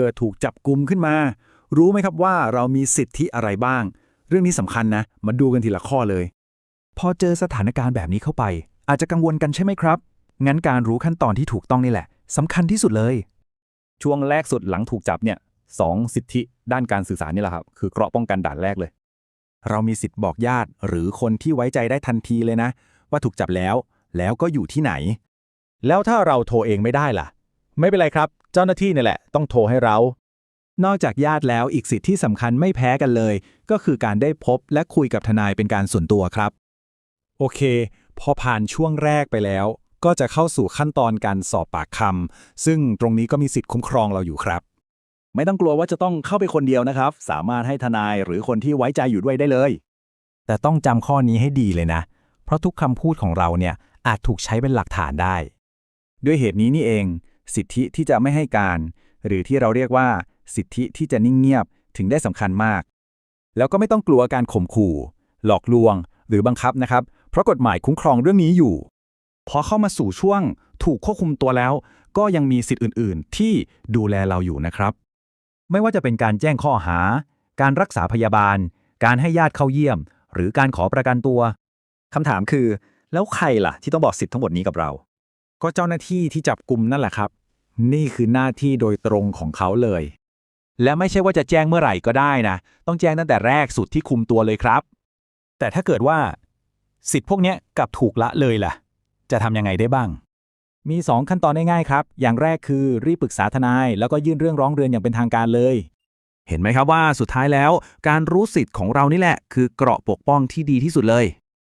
เกิดถูกจับกุมขึ้นมา รู้ไหมครับว่าเรามีสิทธิอะไรบ้าง เรื่องนี้สำคัญนะ มาดูกันทีละข้อเลย พอเจอสถานการณ์แบบนี้เข้าไป อาจจะกังวลกันใช่ไหมครับ งั้นการรู้ขั้นตอนที่ถูกต้องนี่แหละสำคัญที่สุดเลย ช่วงแรกสุดหลังถูกจับเนี่ยสองสิทธิด้านการสื่อสารนี่แหละครับ คือเกราะป้องกันด่านแรกเลย เรามีสิทธิ์บอกญาติ หรือคนที่ไว้ใจได้ทันทีเลยนะ ว่าถูกจับแล้ว แล้วก็อยู่ที่ไหน แล้วถ้าเราโทรเองไม่ได้ล่ะ ไม่เป็นไรครับ เจ้าหน้าที่นี่แหละ ต้องโทรให้เรา นอกจากญาติแล้วอีกสิทธิที่สำคัญไม่แพ้กันเลย ก็คือการได้พบและคุยกับทนายเป็นการส่วนตัวครับ โอเค พอผ่านช่วงแรกไปแล้ว ก็จะเข้าสู่ขั้นตอนการสอบปากคำซึ่งตรงนี้ก็มีสิทธิ์คุ้มครองเราอยู่ครับ ไม่ต้องกลัวว่าจะต้องเข้าไปคนเดียวนะครับ สามารถให้ทนายหรือคนที่ไว้ใจอยู่ด้วยได้เลย แต่ต้องจำข้อนี้ให้ดีเลยนะ เพราะทุกคำพูดของเราเนี่ยอาจถูกใช้เป็นหลักฐานได้ ด้วยเหตุนี้นี่เอง สิทธิที่จะไม่ให้การ หรือที่เราเรียกว่า สิทธิที่จะนิ่งเงียบถึงได้สำคัญมาก แล้วก็ไม่ต้องกลัวการข่มขู่ หลอกลวง หรือบังคับนะครับ เพราะกฎหมายคุ้มครองเรื่องนี้อยู่ พอเข้ามาสู่ช่วงถูกควบคุมตัวแล้ว ก็ยังมีสิทธิ์อื่น ๆ ที่ดูแลเราอยู่นะครับ ไม่ว่าจะเป็นการแจ้งข้อหา การรักษาพยาบาล การให้ญาติเข้าเยี่ยม หรือการขอประกันตัวคำถามคือ แล้วใครล่ะ ที่ต้องบอกสิทธิ์ทั้งหมดนี้กับเรา ก็เจ้าหน้าที่ที่จับกลุ่มนั่นแหละครับ นี่คือหน้าที่โดยตรงของเขาเลย และไม่ใช่ว่าจะแจ้งเมื่อไหร่ก็ได้นะ ต้องแจ้งตั้งแต่แรกสุดที่คุมตัวเลยครับ แต่ถ้าเกิดว่า สิทธิ์พวกเนี้ยกลับถูกละเลยล่ะ จะทำยังไงได้บ้าง มี 2 ขั้นตอนง่ายๆครับ อย่างแรกคือรีบปรึกษาทนาย แล้วก็ยื่นเรื่องร้องเรียนอย่างเป็นทางการเลย เห็นไหมครับว่าสุดท้ายแล้ว การรู้สิทธิ์ของเรานี่แหละ คือเกราะปกป้องที่ดีที่สุดเลย